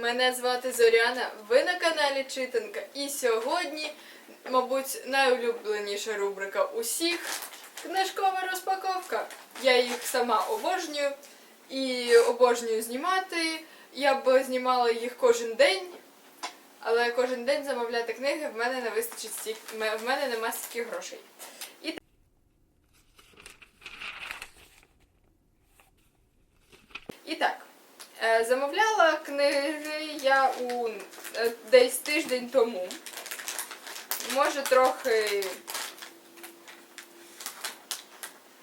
Мене звати Зоряна, ви на каналі Читанка. І сьогодні, мабуть, найулюбленіша рубрика усіх книжкова розпаковка. Я їх сама обожнюю і обожнюю знімати. Я б знімала їх кожен день, але кожен день замовляти книги в мене не вистачить стільки, в мене нема стільки грошей. І так, замовляла книги я у е, десь тиждень тому. Може трохи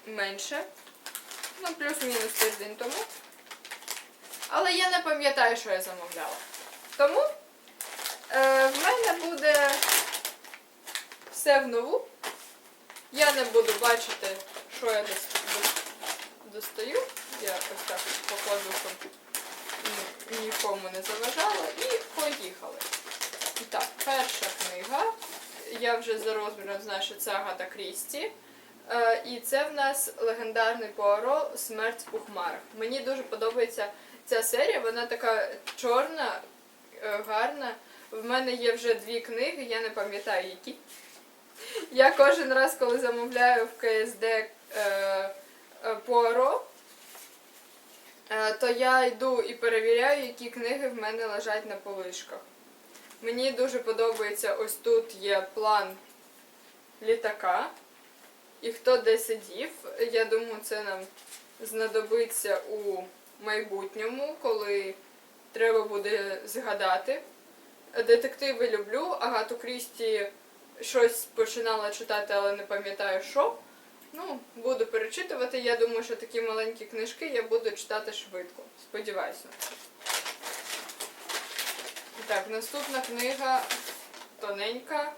менше. Ну, плюс-мінус тиждень тому. Але я не пам'ятаю, що я замовляла. Тому е, в мене буде все в нову. Я не буду бачити, що я дос- дос- достаю. Я ось так покладу, ні- нікому не заважало. І поїхали. І так, перша книга. Я вже за розміром знаю, що це Агата Крісті. Е, і це в нас легендарний Пуаро Смерть у хмарах. Мені дуже подобається ця серія, вона така чорна, е, гарна. В мене є вже дві книги, я не пам'ятаю які. Я кожен раз, коли замовляю в КСД е, е, Пуаро, то я йду і перевіряю, які книги в мене лежать на полишках. Мені дуже подобається, ось тут є план літака. І хто де сидів, я думаю, це нам знадобиться у майбутньому, коли треба буде згадати. Детективи люблю, Агату Крісті щось починала читати, але не пам'ятаю що. Ну, буду перечитувати. Я думаю, що такі маленькі книжки я буду читати швидко. Сподіваюся. Так, наступна книга тоненька.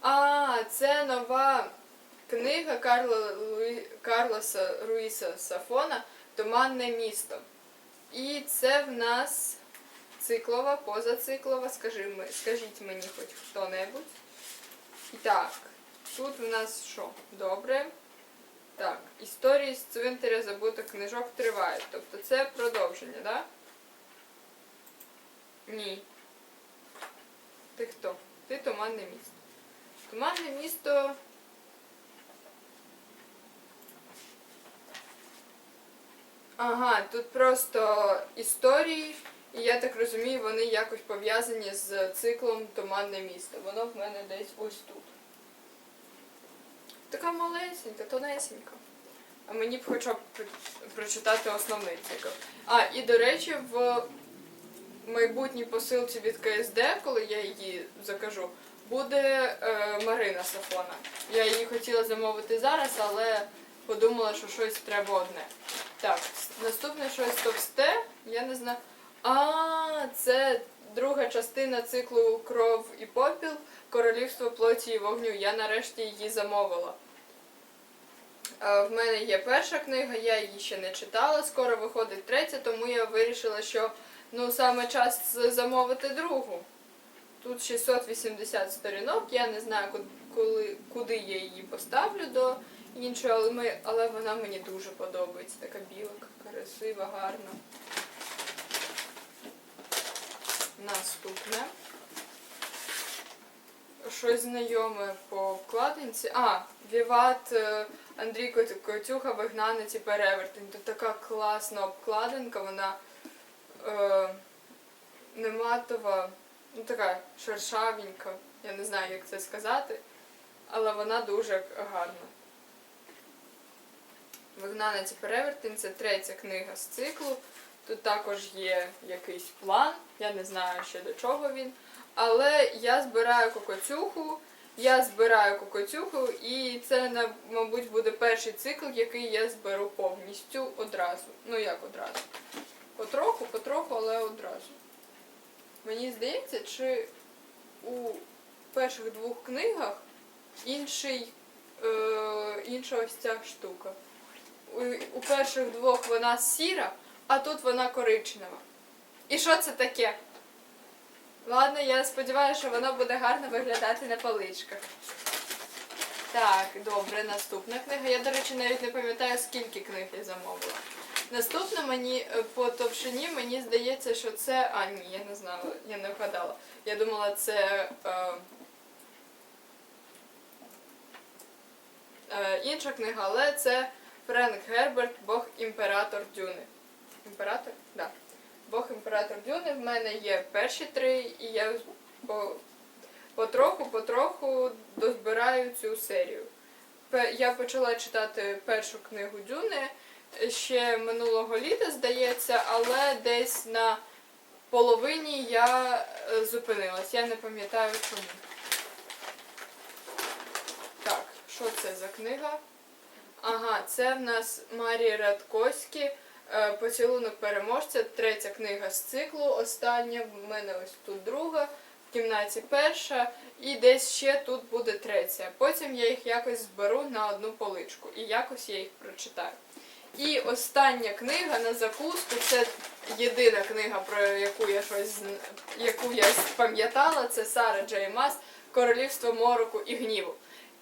А, це нова книга Карла Луї... Карлоса Руїса Сафона Туманне місто. І це в нас циклова, позациклова. Скажи, скажіть мені хоч хто-небудь. І так, тут в нас що? Добре. Так, історії з цвинтаря забутих книжок тривають. Тобто це продовження, так? Да? Ні. Ти хто? Ти туманне місто. Туманне місто. Ага, тут просто історії, і я так розумію, вони якось пов'язані з циклом Туманне місто. Воно в мене десь ось тут. Така малесенька, тонесенька. А мені б хоча б прочитати основний цикл. А, і до речі, в майбутній посилці від КСД, коли я її закажу, буде е, Марина Сафона. Я її хотіла замовити зараз, але подумала, що щось треба одне. Так, наступне щось товсте, я не знаю. А, це друга частина циклу Кров і попіл, Королівство плоті і вогню. Я нарешті її замовила. Е, В мене є перша книга, я її ще не читала, скоро виходить третя, тому я вирішила, що ну саме час замовити другу. Тут 680 сторінок, я не знаю, коли, куди я її поставлю до іншої, але, але вона мені дуже подобається. Така біла, красива, гарна. Наступне. Щось знайоме по вкладинці. А, Віват е, Андрій Кот- Котюха вигнанець і перевертень. Тут така класна обкладинка, вона е, не матова, ну така шершавенька. Я не знаю, як це сказати, але вона дуже гарна. Вигнанець і перевертень це третя книга з циклу. Тут також є якийсь план, я не знаю ще до чого він. Але я збираю кокоцюху, я збираю кокоцюху, і це, мабуть, буде перший цикл, який я зберу повністю одразу. Ну як одразу? Потроху, потроху, але одразу. Мені здається, чи у перших двох книгах інший, е, інша ось ця штука. У, у перших двох вона сіра, а тут вона коричнева. І що це таке? Ладно, я сподіваюся, що воно буде гарно виглядати на поличках. Так, добре, наступна книга. Я, до речі, навіть не пам'ятаю, скільки книг я замовила. Наступне мені е, по товщині мені здається, що це. А, ні, я не знала, я не вгадала. Я думала, це. Е, е, інша книга, але це Френк Герберт, Бог імператор Дюни. Імператор? Да. Бог імператор Дюни. В мене є перші три, і я по, потроху, потроху дозбираю цю серію. Я почала читати першу книгу Дюни ще минулого літа, здається, але десь на половині я е, зупинилась. Я не пам'ятаю чому. Так, що це за книга? Ага, це в нас Марії Радкоські. Е, Поцілунок переможця, третя книга з циклу. Остання в мене ось тут друга, в кімнаті перша, і десь ще тут буде третя. Потім я їх якось зберу на одну поличку і якось я їх прочитаю. І остання книга на закуску це єдина книга, про яку я щось яку я пам'ятала. Це Сара Джей Мас Королівство мороку і гніву.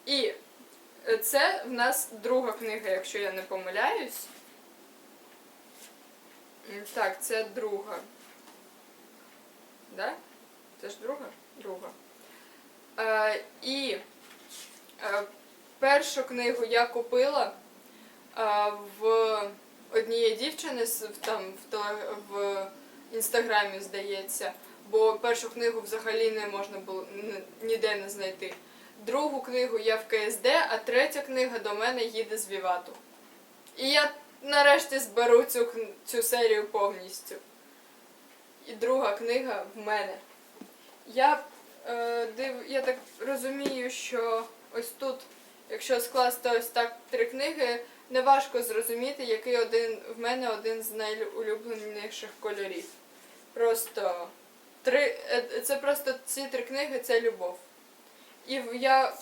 І е, це в нас друга книга, якщо я не помиляюсь. М, Так, це друга. Да? Це ж друга? Друга. Е, і е, першу книгу я купила е, в однієї дівчини там в, в інстаграмі, здається, бо першу книгу взагалі не можна було ніде не знайти. Другу книгу я в КСД, а третя книга до мене їде з Вівату. І я нарешті зберу цю, цю серію повністю. І друга книга в мене. Я, е, див, я так розумію, що ось тут, якщо скласти ось так три книги, неважко зрозуміти, який один в мене один з найулюбленіших кольорів. Просто три, е, це просто ці три книги це любов. І я.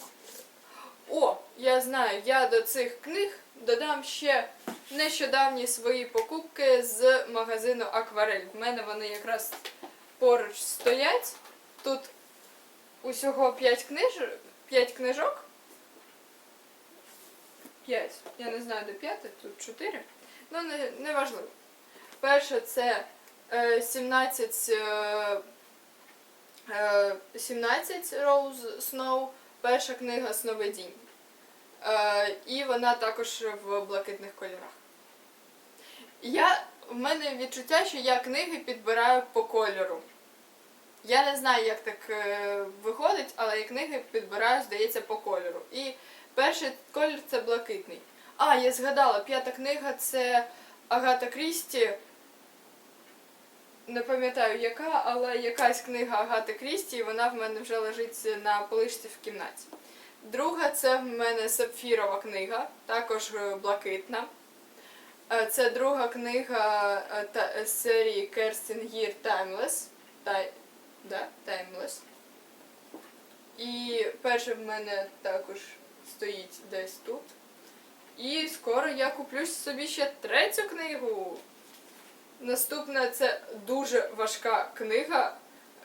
О, я знаю, я до цих книг додам ще нещодавні свої покупки з магазину Акварель. В мене вони якраз поруч стоять. Тут усього 5 книж... 5 книжок. 5. Я не знаю, де 5, тут 4. Ну, не, не важливо. Перше це е, 17, е, е, 17 Rose Snow, перша книга Сновидінь. Е, і вона також в блакитних кольорах. Я, в мене відчуття, що я книги підбираю по кольору. Я не знаю, як так е, виходить, але я книги підбираю, здається, по кольору. І перший колір це блакитний. А, я згадала, п'ята книга це Агата Крісті. Не пам'ятаю яка, але якась книга Агати Крісті, і вона в мене вже лежить на поличці в кімнаті. Друга це в мене сапфірова книга, також е, блакитна. Е, Це друга книга та, е, з серії Керстін Гір Timeless. Да, Timeless. І перша в мене також стоїть десь тут. І скоро я куплю собі ще третю книгу. Наступна це дуже важка книга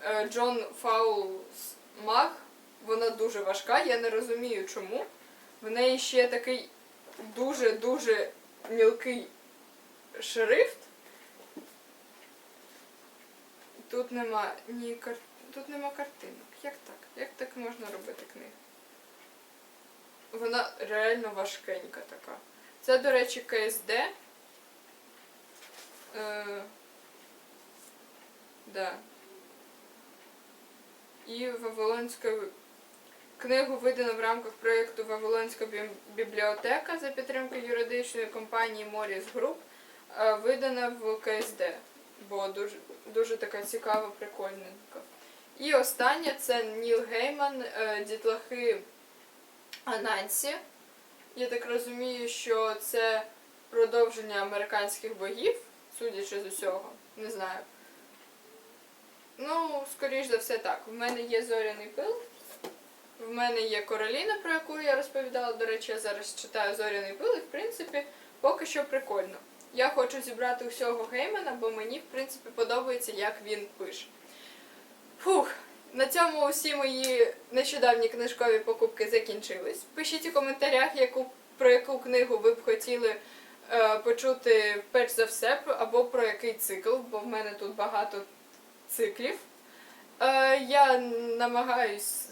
е, Джон Фаулс Маг. Вона дуже важка, я не розумію чому. В неї ще такий дуже-дуже мілкий шрифт. Тут нема ні кар... тут нема картинок. Як так? Як так можна робити книгу? Вона реально важкенька така. Це, до речі, КСД. Е... Да. І Вавилонська книгу видано в рамках проєкту Вавилонська бібліотека за підтримки юридичної компанії Моріс Груп. е, Видана в КСД, бо дуже, дуже така цікава, прикольненька. І останнє це Ніл Гейман, е, дітлахи Анансі. Я так розумію, що це продовження американських богів, судячи з усього. Не знаю. Ну, скоріш за все так. В мене є зоряний пил. В мене є Короліна, про яку я розповідала. До речі, я зараз читаю зоряний пил, і в принципі поки що прикольно. Я хочу зібрати усього Геймана, бо мені, в принципі, подобається, як він пише. Фух, на цьому усі мої нещодавні книжкові покупки закінчились. Пишіть у коментарях, яку, про яку книгу ви б хотіли почути перш за все або про який цикл, бо в мене тут багато циклів. Е, я намагаюсь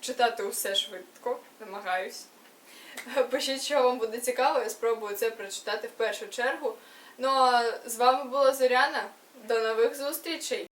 читати усе швидко, намагаюсь. Пишіть, що вам буде цікаво, я спробую це прочитати в першу чергу. Ну а з вами була Зоряна. До нових зустрічей!